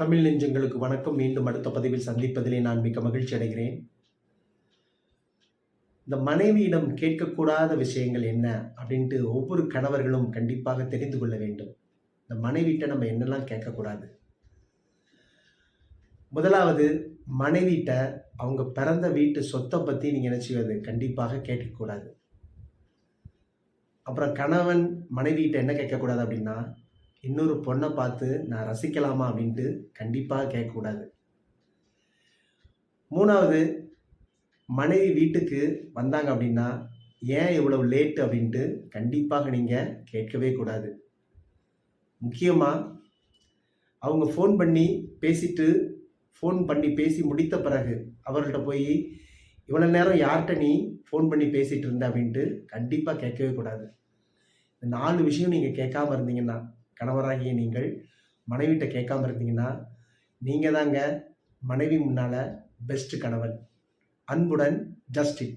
தமிழ் நெஞ்சங்களுக்கு வணக்கம். மீண்டும் அடுத்த பதிவில் சந்திப்பதிலே நான் மிக்க மகிழ்ச்சி அடைகிறேன். இந்த மனைவியிடம் கேட்கக்கூடாத விஷயங்கள் என்ன அப்படின்ட்டு ஒவ்வொரு கணவர்களும் கண்டிப்பாக தெரிந்து கொள்ள வேண்டும். இந்த மனைவிட்ட நம்ம என்னெல்லாம் கேட்கக்கூடாது? முதலாவது மனைவிட்ட அவங்க பிறந்த வீட்டு சொத்தை பற்றி நீங்கள் நினச்சிவது கண்டிப்பாக கேட்கக்கூடாது. அப்புறம் கணவன் மனைவிட்ட என்ன கேட்கக்கூடாது அப்படின்னா இன்னொரு பொண்ணை பார்த்து நான் ரசிக்கலாமா? அப்படின்ட்டு கண்டிப்பாக கேட்கக்கூடாது. மூணாவது மனைவி வீட்டுக்கு வந்தாங்க அப்படின்னா ஏன் இவ்வளவு லேட் அப்படின்ட்டு கண்டிப்பாக நீங்கள் கேட்கவே கூடாது. முக்கியமாக அவங்க ஃபோன் பண்ணி பேசிட்டு ஃபோன் பண்ணி பேசி முடித்த பிறகு அவர்கள்ட்ட போய் இவ்வளோ நேரம் யார்கிட்ட நீ ஃபோன் பண்ணி பேசிகிட்டு இருந்த? அப்படின்ட்டு கண்டிப்பாக கேட்கவே கூடாது. இந்த நாலு விஷயம் நீங்கள் கேட்காம இருந்தீங்கன்னா கணவராகிய நீங்கள் மனைவிட்ட கேட்காம இருந்தீங்கன்னா நீங்கள் தாங்க மனைவி முன்னால் பெஸ்ட் கணவன். அன்புடன் ஜஸ்டின்